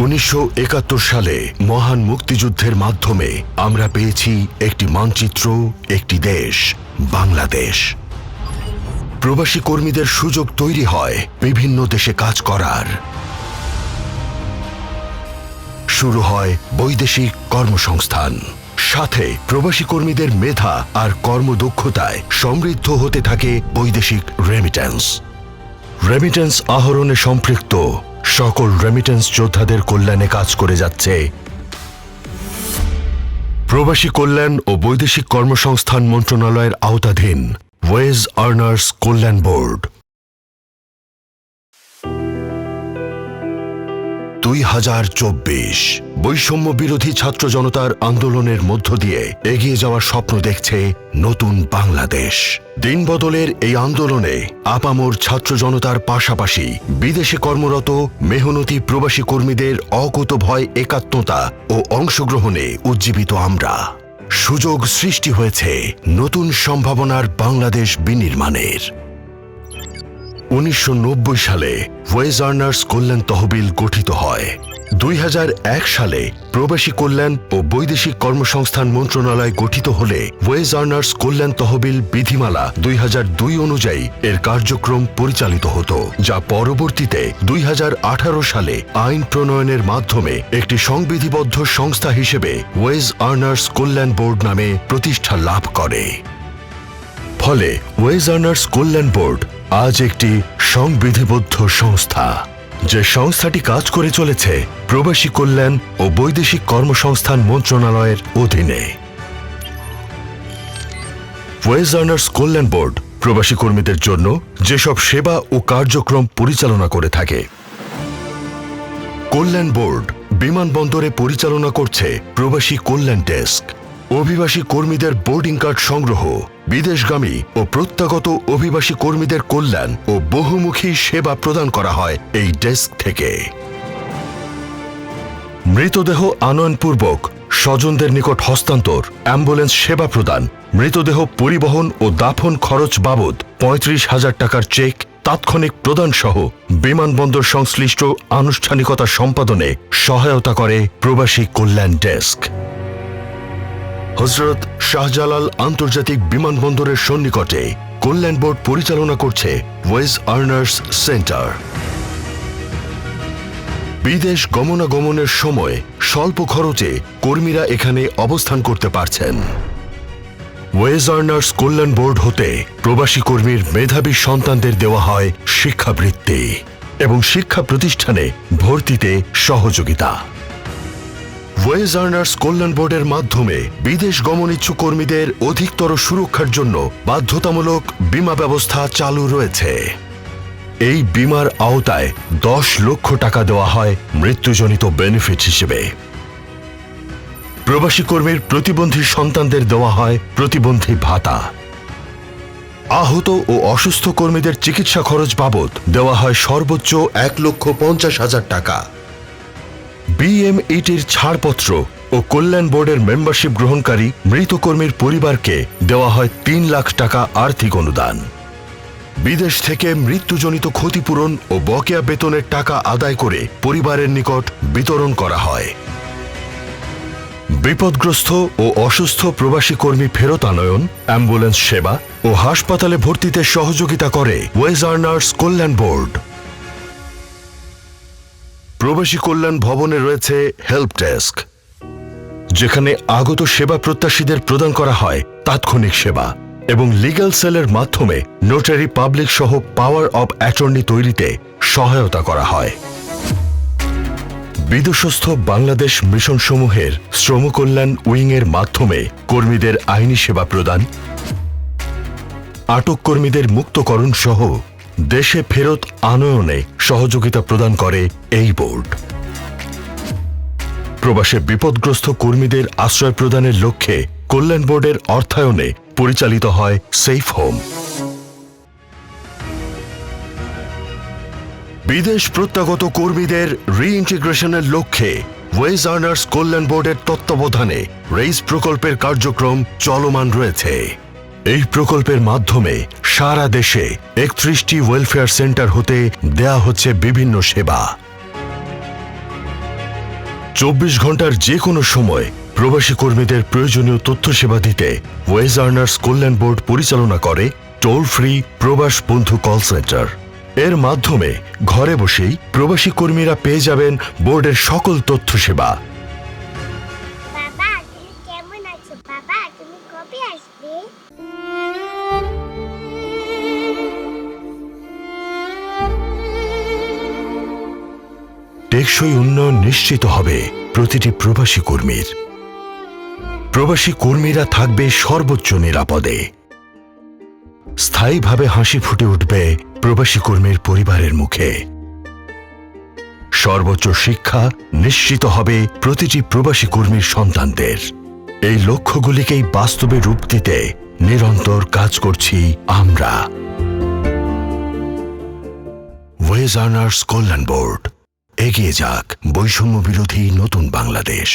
উনিশশো একাত্তর সালে মহান মুক্তিযুদ্ধের মাধ্যমে আমরা পেয়েছি একটি মানচিত্র, একটি দেশ, বাংলাদেশ। প্রবাসী কর্মীদের সুযোগ তৈরি হয় বিভিন্ন দেশে কাজ করার। শুরু হয় বৈদেশিক কর্মসংস্থান। সাথে প্রবাসী কর্মীদের মেধা আর কর্মদক্ষতায় সমৃদ্ধ হতে থাকে বৈদেশিক রেমিটেন্স রেমিটেন্স আহরণে সম্পৃক্ত সকল রেমিটেন্স যোদ্ধাদের কল্যাণে কাজ করে যাচ্ছে। প্রবাসী কল্যাণ ও বৈদেশিক কর্মসংস্থান মন্ত্রণালয়ের আওতাধীন ওয়েজ আর্নার্স কল্যাণ বোর্ড। দুই হাজার চব্বিশ। বৈষম্য বিরোধী ছাত্র জনতার আন্দোলনের মধ্য দিয়ে এগিয়ে যাওয়ার স্বপ্ন দেখছে নতুন বাংলাদেশ। দিন বদলের এই আন্দোলনে আপামোর ছাত্র জনতার পাশাপাশি বিদেশে কর্মরত, মেহনতি প্রবাসী কর্মীদের অকুত ভয়, একাত্মতা ও অংশগ্রহণে উজ্জীবিত আমরা। সুযোগ সৃষ্টি হয়েছে নতুন সম্ভাবনার বাংলাদেশ বিনির্মাণের। উনিশশো নব্বই সালে ওয়েজ আর্নার্স কল্যাণ তহবিল গঠিত হয়। দুই হাজার এক সালে প্রবাসী কল্যাণ ও বৈদেশিক কর্মসংস্থান মন্ত্রণালয় গঠিত হলে ওয়েজ আর্নার্স কল্যাণ তহবিল বিধিমালা দুই হাজার দুই অনুযায়ী এর কার্যক্রম পরিচালিত হতো, যা পরবর্তীতে দুই হাজার আঠারো সালে আইন প্রণয়নের মাধ্যমে একটি সংবিধিবদ্ধ সংস্থা হিসেবে ওয়েজ আর্নার্স কল্যাণ বোর্ড নামে প্রতিষ্ঠা লাভ করে। ফলে ওয়েজ আর্নার্স কল্যাণ বোর্ড আজ একটি সংবিধিবদ্ধ সংস্থা। যে সংস্থাটি কাজ করে চলেছে প্রবাসী কল্যাণ ও বৈদেশিক কর্মসংস্থান মন্ত্রণালয়ের অধীনে। ওয়েজ আর্নার্স কল্যাণ বোর্ড প্রবাসী কর্মীদের জন্য যেসব সেবা ও কার্যক্রম পরিচালনা করে থাকে। কল্যাণ বোর্ড বিমানবন্দরে পরিচালনা করছে প্রবাসী কল্যাণ ডেস্ক। অভিবাসী কর্মীদের বোর্ডিং কার্ড সংগ্রহ, বিদেশগামী ও প্রত্যাগত অভিবাসী কর্মীদের কল্যাণ ও বহুমুখী সেবা প্রদান করা হয় এই ডেস্ক থেকে। মৃতদেহ আনয়নপূর্বক স্বজনদের নিকট হস্তান্তর, অ্যাম্বুলেন্স সেবা প্রদান, মৃতদেহ পরিবহন ও দাফন খরচ বাবদ পঁয়ত্রিশ হাজার টাকার চেক, তাৎক্ষণিক প্রদান সহ বিমানবন্দর সংশ্লিষ্ট আনুষ্ঠানিকতা সম্পাদনে সহায়তা করে প্রবাসী কল্যাণ ডেস্ক। হজরত শাহজালাল আন্তর্জাতিক বিমানবন্দরের সন্নিকটে কল্যাণ বোর্ড পরিচালনা করছে ওয়েজ আর্নার্স সেন্টার। বিদেশ গমনাগমনের সময় স্বল্প খরচে কর্মীরা এখানে অবস্থান করতে পারছেন। ওয়েজ আর্নার্স কল্যাণ বোর্ড হতে প্রবাসী কর্মীর মেধাবী সন্তানদের দেওয়া হয় শিক্ষাবৃত্তি এবং শিক্ষা প্রতিষ্ঠানে ভর্তিতে সহযোগিতা। ওয়েজ আর্নার্স কল্যাণ বোর্ডের মাধ্যমে বিদেশ গমন ইচ্ছুক কর্মীদের অধিকতর সুরক্ষার জন্য বাধ্যতামূলক বীমা ব্যবস্থা চালু রয়েছে। এই বিমার আওতায় দশ লক্ষ টাকা দেওয়া হয় মৃত্যুজনিত বেনিফিট হিসেবে। প্রবাসী কর্মীর প্রতিবন্ধী সন্তানদের দেওয়া হয় প্রতিবন্ধী ভাতা। আহত ও অসুস্থ কর্মীদের চিকিৎসা খরচ বাবদ দেওয়া হয় সর্বোচ্চ এক লক্ষ পঞ্চাশ হাজার টাকা। বিএমইটির ছাড়পত্র ও কল্যাণ বোর্ডের মেম্বারশিপ গ্রহণকারী মৃত কর্মীর পরিবারকে দেওয়া হয় তিন লাখ টাকা আর্থিক অনুদান। বিদেশ থেকে মৃত্যুজনিত ক্ষতিপূরণ ও বকেয়া বেতনের টাকা আদায় করে পরিবারের নিকট বিতরণ করা হয়। বিপদগ্রস্ত ও অসুস্থ প্রবাসী কর্মী ফেরত আনয়ন, অ্যাম্বুলেন্স সেবা ও হাসপাতালে ভর্তিতে সহযোগিতা করে ওয়েজ আর্নার্স কল্যাণ বোর্ড। প্রবাসী কল্যাণ ভবনে রয়েছে হেল্প ডেস্ক, যেখানে আগত সেবা প্রত্যাশীদের প্রদান করা হয় তাৎক্ষণিক সেবা এবং লিগ্যাল সেলের মাধ্যমে নোটারি পাবলিক সহ পাওয়ার অব অ্যাটর্নি তৈরিতে সহায়তা করা হয়। বিদেশস্থ বাংলাদেশ মিশন সমূহের শ্রম কল্যাণ উইংয়ের মাধ্যমে কর্মীদের আইনি সেবা প্রদান, আটক কর্মীদের মুক্তকরণ সহ দেশে ফেরত আনয়নে সহযোগিতা প্রদান করে এই বোর্ড। প্রবাসে বিপদগ্রস্ত কর্মীদের আশ্রয় প্রদানের লক্ষ্যে কল্যাণ বোর্ডের অর্থায়নে পরিচালিত হয় সেফ হোম বিদেশ প্রত্যাগত কর্মীদের রিইন্টিগ্রেশনের লক্ষ্যে ওয়েজ আর্নার্স কল্যাণ বোর্ডের তত্ত্বাবধানে রেইস প্রকল্পের কার্যক্রম চলমান রয়েছে। এই প্রকল্পের মাধ্যমে সারা দেশে একত্রিশটি ওয়েলফেয়ার সেন্টার হতে দেয়া হচ্ছে বিভিন্ন সেবা। চব্বিশ ঘণ্টার যে কোনো সময় প্রবাসী কর্মীদের প্রয়োজনীয় তথ্য সেবা দিতে ওয়েজ আর্নার্স কল্যাণ বোর্ড পরিচালনা করে টোল ফ্রি প্রবাস বন্ধু কল সেন্টার এর মাধ্যমে ঘরে বসেই প্রবাসী কর্মীরা পেয়ে যাবেন বোর্ডের সকল তথ্য সেবা। কবে আসবে? টেকসই উন্নয়ন নিশ্চিত হবে প্রতিটি প্রবাসী কর্মীর। প্রবাসী কর্মীরা থাকবে সর্বোচ্চ নিরাপদে। স্থায়ীভাবে হাসি ফুটে উঠবে প্রবাসী কর্মীর পরিবারের মুখে। সর্বোচ্চ শিক্ষা নিশ্চিত হবে প্রতিটি প্রবাসী কর্মীর সন্তানদের। এই লক্ষ্যগুলিকেই বাস্তবে রূপ দিতে নিরন্তর কাজ করছি আমরা। ওয়েজ আর্নার্স কল্যাণ বোর্ড এগিয়ে যাক বৈষম্য বিরোধী নতুন বাংলাদেশ।